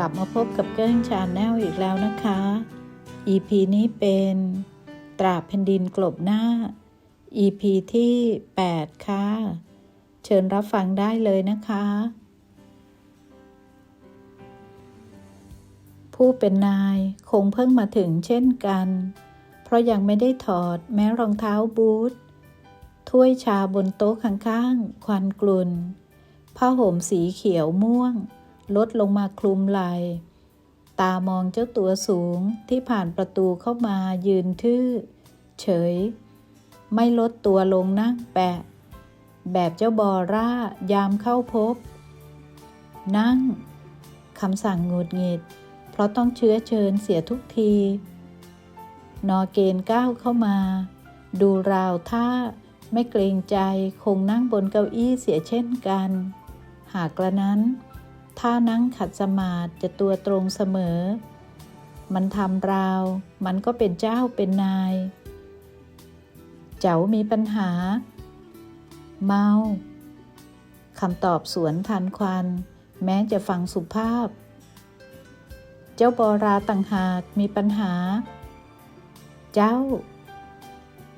ลับมาพบกับเกิ้งชาแนลอีกแล้วนะคะ EP นี้เป็นตราบแผ่นดินกลบหน้า EP ที่ 8 ค่ะ เชิญรับฟังได้เลยนะคะ ผู้เป็นนายคงเพิ่งมาถึงเช่นกัน เพราะยังไม่ได้ถอดแม้รองเท้าบูทถ้วยชาบนโต๊ะข้างๆ ควันกลุ่นผ้าห่มสีเขียวม่วง ลดลงมาคลุมไหลตามองเจ้าตัวสูงที่ผ่านประตูเข้ามายืนทื่อ เฉย ไม่ลดตัวลงนั่งแปะ แบบเจ้าบอร่ายามเข้าพบ นั่งคำสั่งงดหงิด เพราะต้องเชื้อเชิญเสียทุกที นอเกณฑ์ก้าวเข้ามา ดูราวท่าไม่เกรงใจคงนั่งบนเก้าอี้เสียเช่นกัน หากกระนั้น ถ้านั่งขัดสมาธิจะตัวตรงเสมอ มันทำราว มันก็เป็นเจ้าเป็นนาย เจ้ามีปัญหา เมาคำตอบสวนทันควัน แม้จะฟังสุภาพ เจ้าบอราต่างหากมีปัญหา เจ้า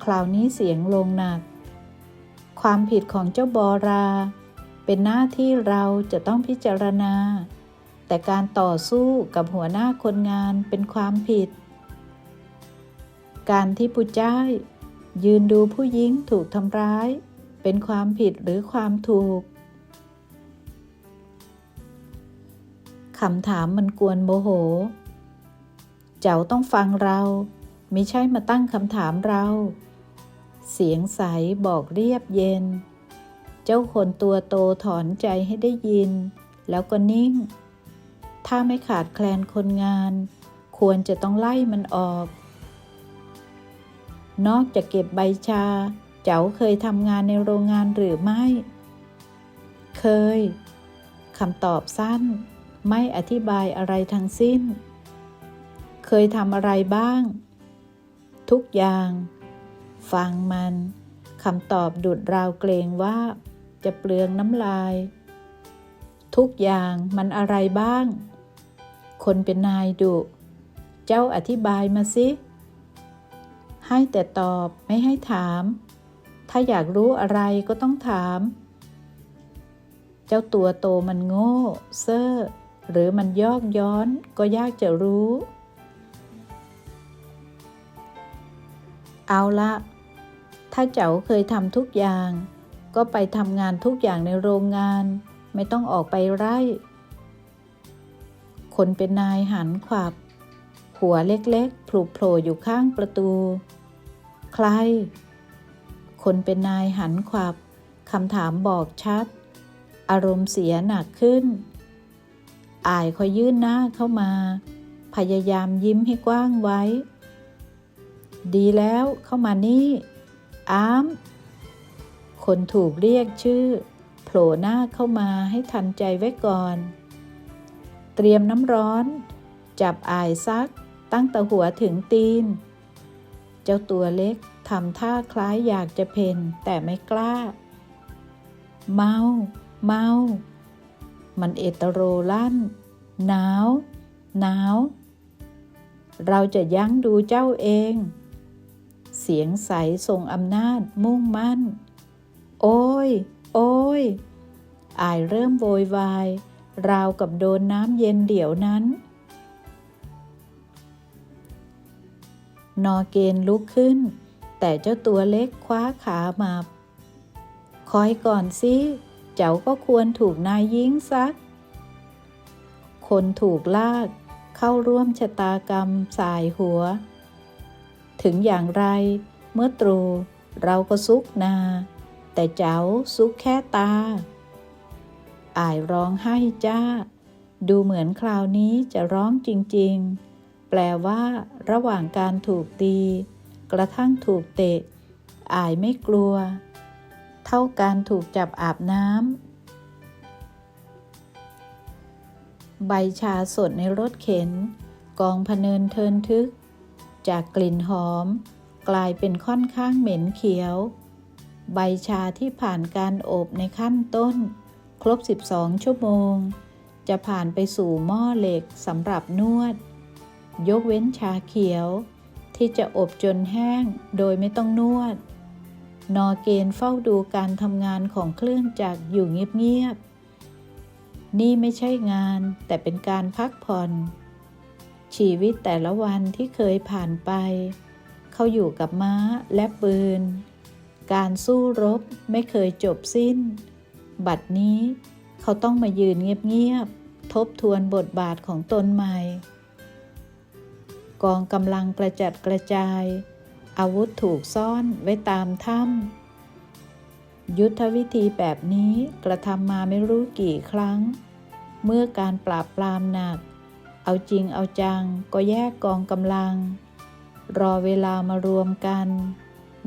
คราวนี้เสียงลงหนัก ความผิดของเจ้าบอรา เป็นหน้าที่เราจะต้องพิจารณา แต่การต่อสู้กับหัวหน้าคนงานเป็นความผิด การที่ผู้จ้ายยืนดูผู้หญิงถูกทำร้าย เป็นความผิดหรือความถูกคำถามมันกวนโมโห เจ้าต้องฟังเราไม่ใช่มาตั้งคำถามเรา เสียงใสบอกเรียบเย็น เจ้าคนตัวโตถอนใจให้ได้ยิน แล้วก็นิ่ง ถ้าไม่ขาดแคลนคนงาน ควรจะต้องไล่มันออก นอกจากเก็บใบชา เจ้าเคยทำงานในโรงงานหรือไม่ เคยคำตอบสั้น ไม่อธิบายอะไรทั้งสิ้น เคยทำอะไรบ้าง ทุกอย่าง ฟังมันคำตอบดุดราวเกรงว่า จะเปลืองน้ำลาย ทุกอย่างมันอะไรบ้าง คนเป็นนายดุ เจ้าอธิบายมาสิ ให้แต่ตอบไม่ให้ถาม ถ้าอยากรู้อะไรก็ต้องถาม เจ้าตัวโตมันโง่ เซ่อหรือมันยอกย้อนก็ยากจะรู้ เอาละถ้าเจ้าเคยทำทุกอย่าง ก็ไปทำงานทุกอย่างในโรงงาน ไม่ต้องออกไปไร่ คนเป็นนายหันขวับ หัวเล็กๆผลุโผล่อยู่ข้างประตู ใคร คนเป็นนายหันขวับคำถามบอกชัด อารมณ์เสียหนักขึ้น อายคอยยื่นหน้าเข้ามา พยายามยิ้มให้กว้างไว้ ดีแล้วเข้ามานี่อาม คนถูกเรียกชื่อ โผล่หน้าเข้ามาให้ทันใจไว้ก่อน เตรียมน้ำร้อน จับอายซัก ตั้งแต่หัวถึงตีน เจ้าตัวเล็กทำท่าคล้ายอยากจะเพนแต่ไม่กล้า เมา เมา มันเอตโรลั่น หนาว หนาว เราจะยั้งดูเจ้าเอง เสียงใสทรงอำนาจมุ่งมั่น โอ้ย โอ้ยอายเริ่มโวยวาย ราวกับโดนน้ำเย็นเดี๋ยวนั้น นอเกณฑ์ลุกขึ้น แต่เจ้าตัวเล็กคว้าขามาคอยก่อนสิ เจ้าก็ควรถูกนายยิงซัก คนถูกลากเข้าร่วมชะตากรรมสายหัว ถึงอย่างไรเมื่อตรูเราก็ซุกนา แต่เจ้าซุกแค่ตา อายร้องไห้จ้า ดูเหมือนคราวนี้จะร้องจริงๆ แปลว่าระหว่างการถูกตี กระทั่งถูกเตะ อายไม่กลัว เท่าการถูกจับอาบน้ำ ใบชาสดในรถเข็น กองพเนินเทินทึก จากกลิ่นหอม กลายเป็นค่อนข้างเหม็นเขียว ใบชาที่ผ่านการอบในขั้นต้น ครบ 12 ชั่วโมง จะผ่านไปสู่หม้อเหล็กสำหรับนวด ยกเว้นชาเขียว ที่จะอบจนแห้งโดยไม่ต้องนวด นอเกณฑ์เฝ้าดูการทำงานของเครื่องจักรอยู่เงียบๆ นี่ไม่ใช่งานแต่เป็นการพักผ่อน ชีวิตแต่ละวันที่เคยผ่านไป เขาอยู่กับม้าและปืน การสู้รบไม่เคยจบสิ้น บัดนี้เขาต้องมายืนเงียบๆ ทบทวนบทบาทของตนใหม่ กองกำลังกระจัดกระจาย อาวุธถูกซ่อนไว้ตามถ้ำยุทธวิธีแบบนี้กระทำมาไม่รู้กี่ครั้ง เมื่อการปราบปรามหนัก เอาจริงเอาจังก็แยกกองกำลัง รอเวลามารวมกัน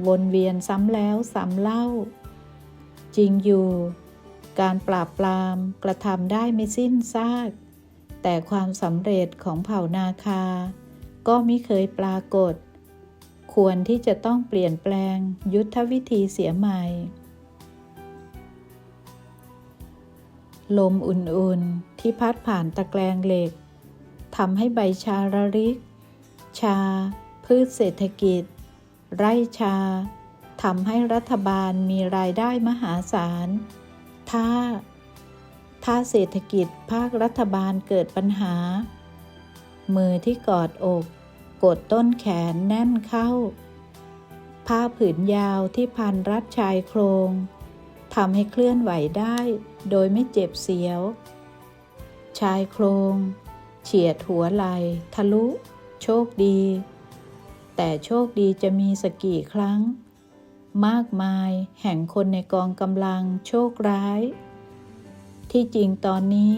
วนเวียนซ้ำแล้วซ้ำเล่า จริงอยู่ การปราบปรามกระทำได้ไม่สิ้นซาก แต่ความสำเร็จของเผ่านาคา ก็ไม่เคยปรากฏ ควรที่จะต้องเปลี่ยนแปลงยุทธวิธีเสียใหม่ ลมอุ่นๆที่พัดผ่านตะแกรงเหล็กทำให้ใบชาระริก ชา พืชเศรษฐกิจ ไร่ชาทำให้รัฐบาลมีรายได้มหาศาล ถ้า ถ้าเศรษฐกิจภาครัฐบาลเกิดปัญหา มือที่กอดอก กดต้นแขนแน่นเข้า ผ้าผืนยาวที่พันรัดชายโครงทำให้เคลื่อนไหวได้โดยไม่เจ็บเสียว ชายโครง เฉียดหัวไหลทะลุ โชคดี แต่โชคดีจะมีสกกี่ครั้ง มากมายแห่งคนในกองกำลังโชคร้าย ที่จริงตอนนี้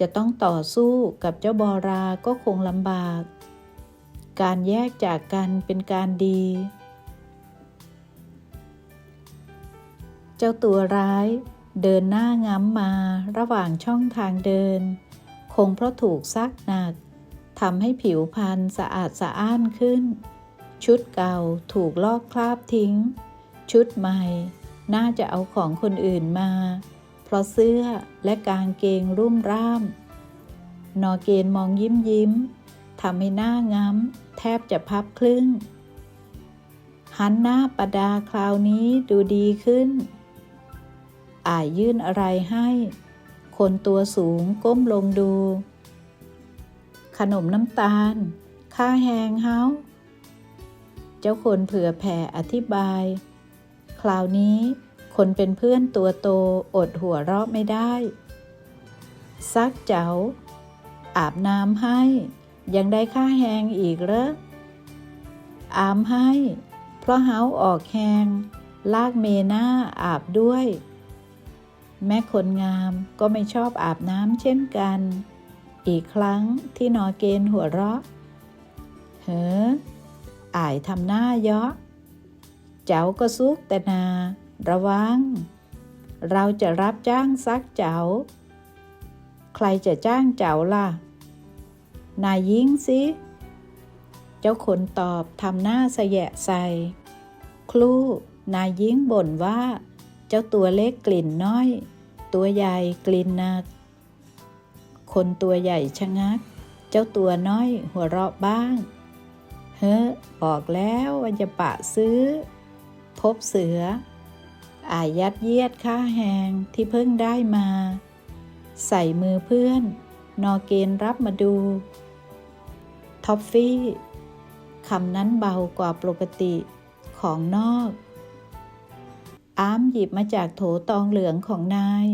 จะต้องต่อสู้กับเจ้าบอราก็คงลำบาก การแยกจากกันเป็นการดี เจ้าตัวร้ายเดินหน้าง้ำมาระหว่างช่องทางเดิน คงเพราะถูกซักหนักทำให้ผิวพรรณสะอาดสะอ้านขึ้น ชุดเก่าถูกลอกคราบทิ้ง ชุดใหม่น่าจะเอาของคนอื่นมา เพราะเสื้อและกางเกงรุ่มร่าม นอเกณฑ์มองยิ้มยิ้มทำให้หน้าง้ำแทบจะพับครึ่ง หันหน้าประดาคราวนี้ดูดีขึ้นอายยื่นอะไรให้ คนตัวสูงก้มลงดู ขนมน้ำตาล ค่าแหงเฮา เจ้าคนเผื่อแผ่อธิบาย คราวนี้คนเป็นเพื่อนตัวโตอดหัวเราะไม่ได้ ซักเจ้า อาบน้ำให้ ยังได้ค่าแหงอีกเหรออามให้ เพราะเฮาออกแหงลากเมน่าอาบด้วย แม่คนงามก็ไม่ชอบอาบน้ำเช่นกัน อีกครั้งที่นอเกณฑ์หัวเราะ เฮ้อ อายทำหน้าเยาะ เจ้าก็ซุกแต่นา ระวัง เราจะรับจ้างซักเจ้า ใครจะจ้างเจ้าล่ะ นายยิงสิ เจ้าคนตอบทำหน้าสะแยะใส่ครูนายยิงบ่นว่า เจ้าตัวเล็กกลิ่นน้อย ตัวใหญ่กลิ่นหนัก คนตัวใหญ่ชะงัก เจ้าตัวน้อยหัวเราะบ้าง เฮ้อบอกแล้วว่าจะปะซื้อ พบเสือ อายัดเยียดค่าแหงที่เพิ่งได้มา ใส่มือเพื่อน นอเกณรับมาดู ท็อฟฟี่คำนั้นเบากว่าปกติของนอกอามหยิบมาจากโถตองเหลืองของนาย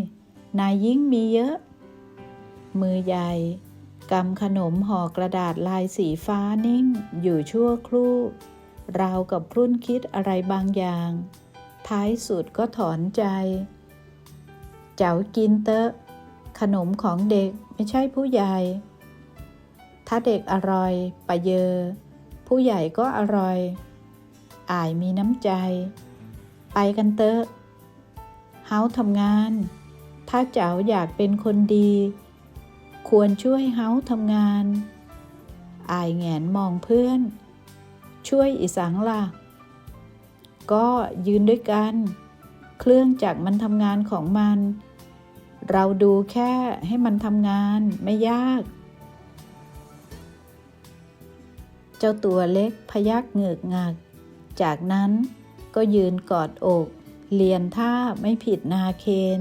นายยิ่งมีเยอะ มือใหญ่ กำขนมห่อกระดาษลายสีฟ้านิ่งอยู่ชั่วครู่ ราวกับครุ่นคิดอะไรบางอย่าง ท้ายสุดก็ถอนใจ เจ้ากินเตอะ ขนมของเด็กไม่ใช่ผู้ใหญ่ ถ้าเด็กอร่อยปะเยอ ผู้ใหญ่ก็อร่อย อายมีน้ำใจ ไปกันเตอะ เฮาทำงาน ถ้าเจ้าอยากเป็นคนดี ควรช่วยเฮาทำงาน อายแงนมองเพื่อน ช่วยอีสังล่ะ ก็ยืนด้วยกัน เครื่องจักรมันทำงานของมัน เราดูแค่ให้มันทำงานไม่ยาก เจ้าตัวเล็กพยักเหงือกงัก จากนั้นก็ยืนกอดอกเลียนท่าไม่ผิดนาเคน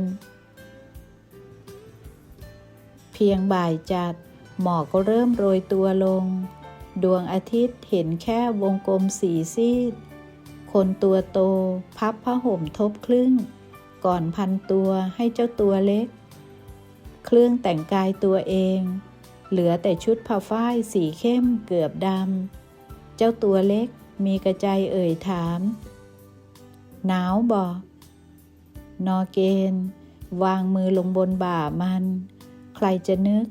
เพียงบ่ายจัด หมอกก็เริ่มโรยตัวลง ดวงอาทิตย์เห็นแค่วงกลมสีซีด คนตัวโตพับผ้าห่มทบครึ่ง ก่อนพันตัวให้เจ้าตัวเล็ก เครื่องแต่งกายตัวเอง เหลือแต่ชุดผ้าฝ้ายสีเข้มเกือบดำ เจ้าตัวเล็กมีกระใจเอ่ยถาม หนาวบ่นอเกนวางมือลงบนบ่ามัน ใครจะนึก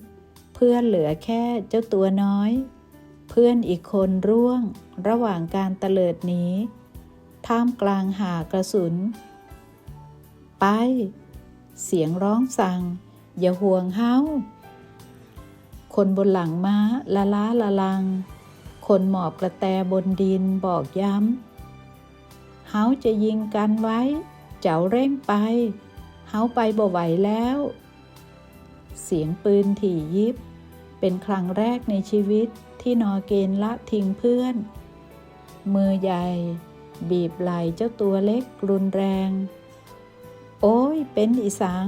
เพื่อนเหลือแค่เจ้าตัวน้อย เพื่อนอีกคนร่วง ระหว่างการเตลิดหนีท่ามกลางหากระสุน ไป เสียงร้องสั่ง อย่าห่วงเฮาคนบนหลังม้าละล้าละลัง คนหมอบกระแตบนดินบอกย้ำ เฮาจะยิงกันไว้ เจ้าเร่งไป เฮาไปบ่ไหวแล้ว เสียงปืนถี่ยิบ เป็นครั้งแรกในชีวิตที่นอเกณฑ์ละทิ้งเพื่อน มือใหญ่ บีบไหล่เจ้าตัวเล็กรุนแรง โอ้ยเป็นอีสัง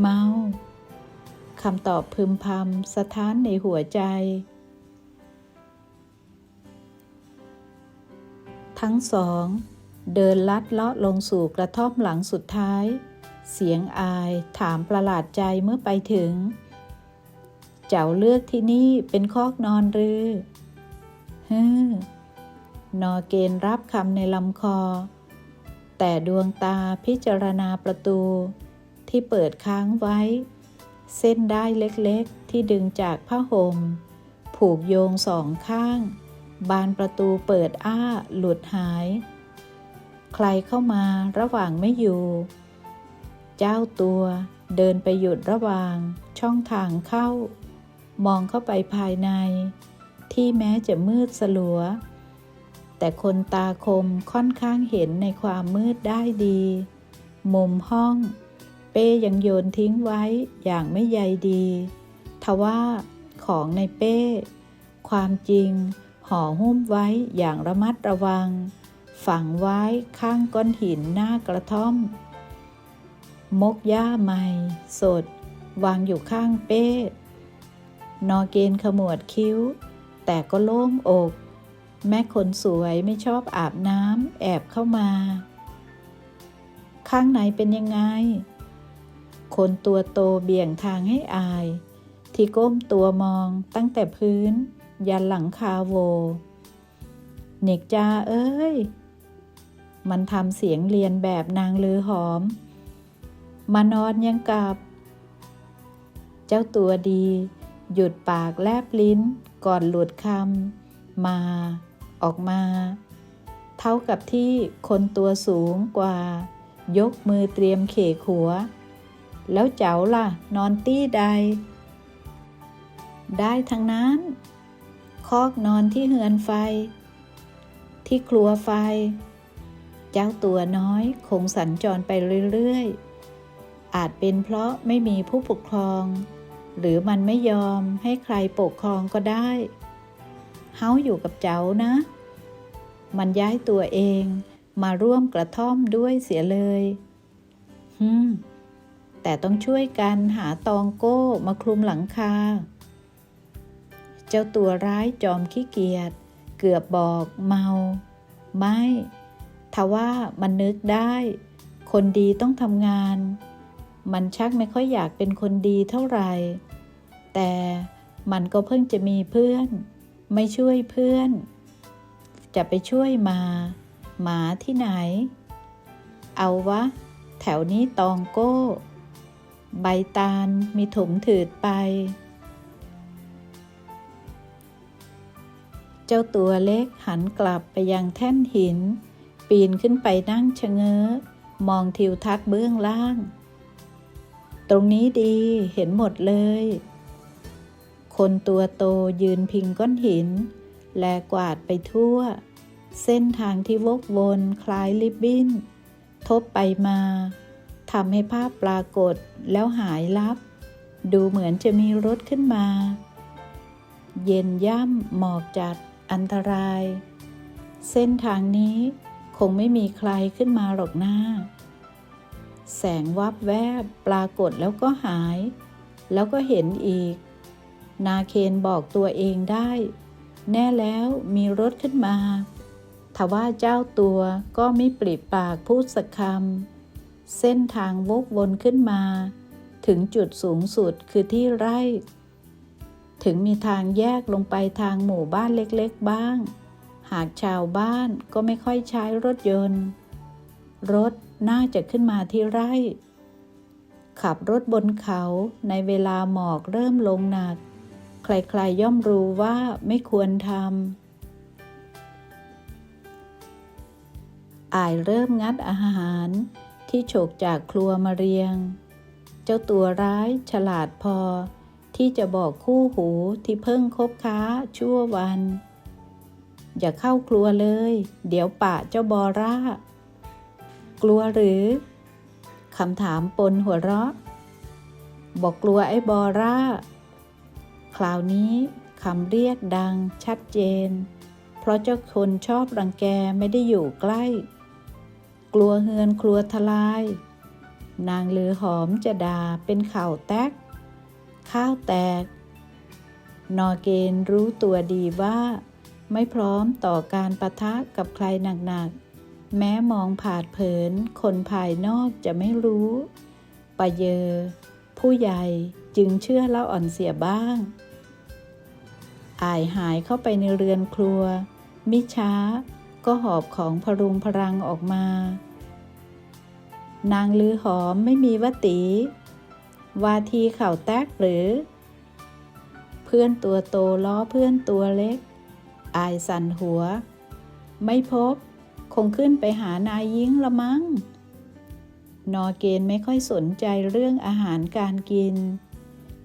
เมาคำตอบพึมพำสะท้านในหัวใจ ทั้งสอง เดินลัดเลาะลงสู่กระท่อมหลังสุดท้าย เสียงอายถามประหลาดใจเมื่อไปถึง เจ้าเลือกที่นี่เป็นคอกนอนหรือฮึนอเกณรับคำในลำคอ แต่ดวงตาพิจารณาประตู ที่เปิดค้างไว้ เส้นได้เล็กๆ ที่ดึงจากผ้าห่ม ผูกโยงสองข้าง บานประตูเปิดอ้าหลุดหาย ใครเข้ามาระหว่างไม่อยู่ เจ้าตัวเดินไปหยุดระหว่างช่องทางเข้า มองเข้าไปภายใน ที่แม้จะมืดสลัว แต่คนตาคมค่อนข้างเห็นในความมืดได้ดี มุมห้อง เป้ยังโยนทิ้งไว้อย่างไม่ใยดีทว่าของในเป้ ความจริงห่อหุ้มไว้อย่างระมัดระวัง ฝังไว้ข้างก้อนหินหน้ากระท่อม มกหญ้าใหม่ สด วางอยู่ข้างเป้นอเกณฑ์ขมวดคิ้ว แต่ก็โล่งอก แม่คนสวยไม่ชอบอาบน้ำแอบเข้ามา ข้างในเป็นยังไง คนตัวโตเบี่ยงทางให้อาย ที่ก้มตัวมองตั้งแต่พื้น ยันหลังคาโว เนกจาเอ้ย มันทำเสียงเรียนแบบนางลือหอม มานอนยังกับ เจ้าตัวดี หยุดปากแลบลิ้น ก่อนหลุดคำมา ออกมา เท่ากับที่คนตัวสูงกว่า ยกมือเตรียมเขกหัว แล้วเจ้าล่ะ นอนตี้ใด ได้ทั้งนั้น คอกนอนที่เฮือนไฟ ที่ครัวไฟ เจ้าตัวน้อยคงสัญจรไปเรื่อยๆ อาจเป็นเพราะไม่มีผู้ปกครอง หรือมันไม่ยอมให้ใครปกครองก็ได้ เฮาอยู่กับเจ้านะ มันย้ายตัวเองมาร่วมกระท่อมด้วยเสียเลยฮึมแต่ต้องช่วยกันหาตองโก้มาคลุมหลังคา เจ้าตัวร้ายจอมขี้เกียจเกือบบอกเมา ไม่ทว่ามันนึกได้ คนดีต้องทำงาน มันชักไม่ค่อยอยากเป็นคนดีเท่าไหร่ แต่มันก็เพิ่งจะมีเพื่อน ไม่ช่วยเพื่อน จะไปช่วยมา หมาที่ไหน เอาวะ แถวนี้ตองโก้ ใบตาลมีถมถืดไป เจ้าตัวเล็กหันกลับไปยังแท่นหิน ปีนขึ้นไปนั่งชะเง้อ มองทิวทัศน์เบื้องล่าง ตรงนี้ดีเห็นหมดเลย คนตัวโตยืนพิงก้อนหิน แลกวาดไปทั่ว เส้นทางที่วกวนคล้ายลิบบิ้น ทบไปมาททำให้ภาพปรากฏแล้วหายลับ ดูเหมือนจะมีรถขึ้นมา เย็นย่ำหมอกจัดอันตราย เส้นทางนี้คงไม่มีใครขึ้นมาหรอกหน้า แสงวับแวบปรากฏแล้วก็หาย แล้วก็เห็นอีก นาเคนบอกตัวเองได้ แน่แล้วมีรถขึ้นมาทว่าเจ้าตัวก็ไม่ปริปากพูดสักคำเส้นทางวกวนขึ้นมา ถึงจุดสูงสุดคือที่ไร่ ถึงมีทางแยกลงไปทางหมู่บ้านเล็กๆบ้าง หากชาวบ้านก็ไม่ค่อยใช้รถยนต์ รถ น่าจะขึ้นมาที่ไร่ ขับรถบนเขาในเวลาหมอกเริ่มลงหนัก ใครๆย่อมรู้ว่าไม่ควรทำอายเริ่มงัดอาหารที่โฉกจากครัวมาเรียง เจ้าตัวร้ายฉลาดพอที่จะบอกคู่หูที่เพิ่งคบค้าชั่ววัน อย่าเข้าครัวเลย เดี๋ยวปะเจ้าบอร่า กลัวหรือคำถามปนหัวเราะ บอกกลัวไอ้บอร่า คราวนี้คำเรียกดังชัดเจน เพราะเจ้าคนชอบรังแกไม่ได้อยู่ใกล้ กลัวเฮือนครัวทลาย นางลือหอมจะดาเป็นข่าวแตก ข้าวแตก นอเกนรู้ตัวดีว่า ไม่พร้อมต่อการประทะกับใครหนักๆ แม้มองผาดเผิน คนภายนอกจะไม่รู้ปะเยอ ผู้ใหญ่จึงเชื่อเล่าอ่อนเสียบ้าง อายหายเข้าไปในเรือนครัว มิช้าก็หอบของพรุงพรังออกมา นางลือหอมไม่มีวติวาทีเข่าแตกหรือ เพื่อนตัวโตล้อเพื่อนตัวเล็ก อายสั่นหัว ไม่พบ คงขึ้นไปหานายยิงละมั้ง นอเกณฑ์ไม่ค่อยสนใจเรื่องอาหารการกิน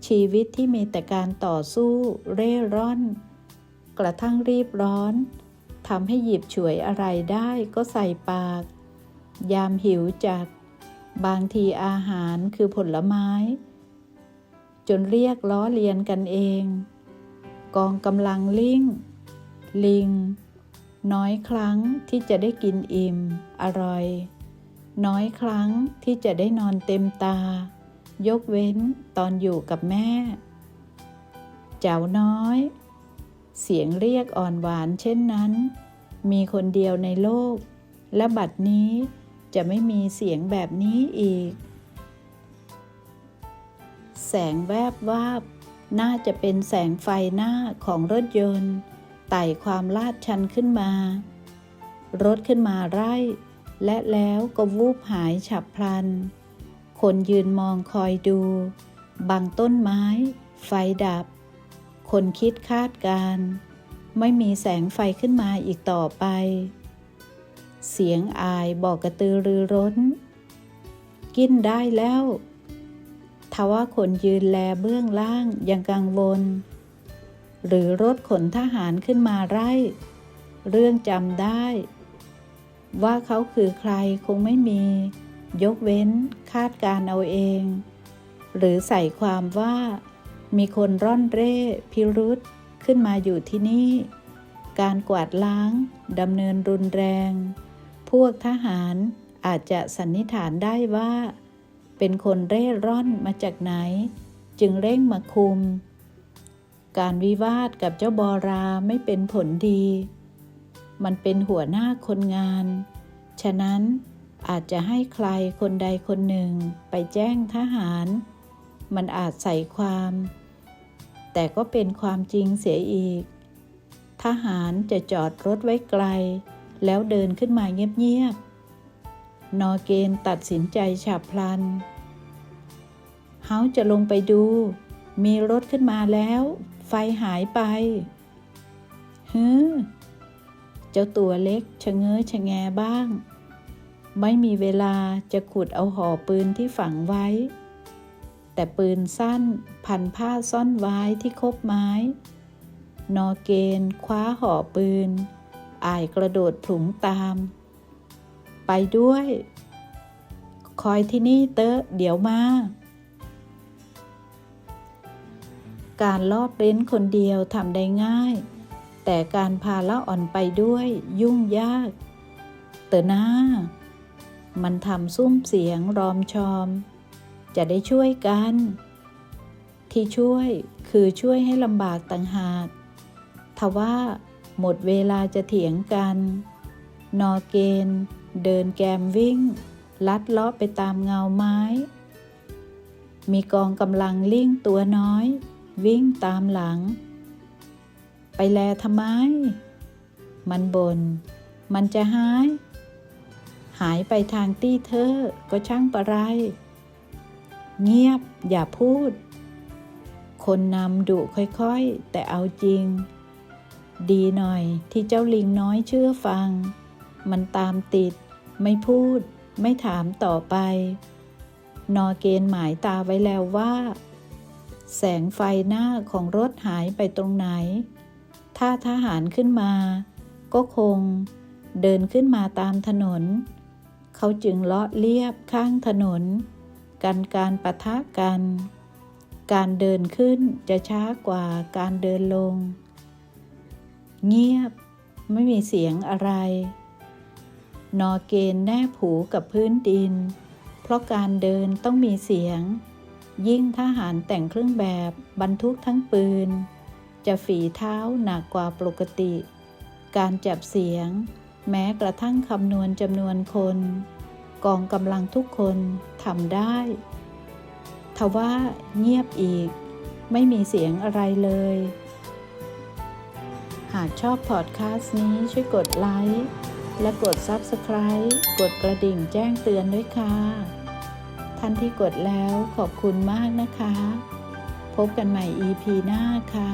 ชีวิตที่มีแต่การต่อสู้เร่ร่อน กระทั่งรีบร้อนทำให้หยิบฉวยอะไรได้ก็ใส่ปาก ยามหิวจัด บางทีอาหารคือผลไม้ จนเรียกล้อเลียนกันเอง กองกำลังลิง ลิง น้อยครั้งที่จะได้กินอิ่ม อร่อย น้อยครั้งที่จะได้นอนเต็มตา ยกเว้นตอนอยู่กับแม่ เจ้าน้อย เสียงเรียกอ่อนหวานเช่นนั้น มีคนเดียวในโลก และบัดนี้จะไม่มีเสียงแบบนี้อีก แสงแวบวาบน่าจะเป็นแสงไฟหน้าของรถยนต์ ไต่ความลาดชันขึ้นมา รถขึ้นมาไร่ และแล้วก็วูบหายฉับพลัน คนยืนมองคอยดู บางต้นไม้ ไฟดับ คนคิดคาดการ ไม่มีแสงไฟขึ้นมาอีกต่อไป เสียงอายบอกกระตือรือร้น กินได้แล้วทว่าคนยืนแลเบื้องล่างยังกังวล หรือรถขนทหารขึ้นมาไร่เรื่องจำได้ ว่าเขาคือใครคงไม่มี ยกเว้นคาดการเอาเอง หรือใส่ความว่า มีคนร่อนเร่พิรุษขึ้นมาอยู่ที่นี่ การกวาดล้างดำเนินรุนแรง พวกทหารอาจจะสันนิษฐานได้ว่า เป็นคนเร่ร่อนมาจากไหน จึงเร่งมาคุม การวิวาทกับเจ้าบอราไม่เป็นผลดี มันเป็นหัวหน้าคนงาน ฉะนั้นอาจจะให้ใครคนใดคนหนึ่งไปแจ้งทหาร มันอาจใส่ความ แต่ก็เป็นความจริงเสียอีก ทหารจะจอดรถไว้ไกล แล้วเดินขึ้นมาเงียบๆ นอเกณฑ์ตัดสินใจฉับพลัน เฮาจะลงไปดู มีรถขึ้นมาแล้ว ไฟหายไปฮึเจ้าตัวเล็กชะเง้อชะแงบ้าง ไม่มีเวลาจะขุดเอาห่อปืนที่ฝังไว้ แต่ปืนสั้นพันผ้าซ่อนไว้ที่คบไม้ นอเกณฑ์คว้าห่อปืนอายกระโดดผุงตาม ไปด้วย คอยที่นี่เตอะเดี๋ยวมา การลอบเล้นคนเดียวทำได้ง่าย แต่การพาละอ่อนไปด้วยยุ่งยาก เตอหน้า มันทำซุ้มเสียงรอมชอม จะได้ช่วยกัน ที่ช่วยคือช่วยให้ลำบากต่างหากทว่าหมดเวลาจะเถียงกัน นอเกณฑ์เดินแกมวิ่ง ลัดเลาะไปตามเงาไม้ มีกองกำลังลิ่งตัวน้อย วิ่งตามหลัง ไปแลทำไม มันบนมันจะหาย หายไปทางตี้เธอ ก็ช่างประไร เงียบอย่าพูด คนนำดุค่อยๆ แต่เอาจริง ดีหน่อยที่เจ้าลิงน้อยเชื่อฟัง มันตามติด ไม่พูด ไม่ถามต่อไป นอเกณฑ์หมายตาไว้แล้วว่า แสงไฟหน้าของรถหายไปตรงไหน ถ้าทหารขึ้นมา ก็คงเดินขึ้นมาตามถนน เขาจึงเลาะเลียบข้างถนน กันการปะทะกัน การเดินขึ้นจะช้ากว่าการเดินลง เงียบไม่มีเสียงอะไร นอเกณฑ์แนบหูกับพื้นดิน เพราะการเดินต้องมีเสียง ยิ่งทหารแต่งเครื่องแบบบรรทุกทั้งปืน จะฝีเท้าหนักกว่าปกติ การจับเสียง แม้กระทั่งคำนวณจำนวนคน กองกำลังทุกคนทำได้ ทว่าเงียบอีก ไม่มีเสียงอะไรเลย หากชอบพอดคาสต์นี้ช่วยกดไลค์และกด Subscribe กดกระดิ่งแจ้งเตือนด้วยค่ะ ท่านที่กดแล้วขอบคุณมากนะคะ พบกันใหม่ EP หน้าค่ะ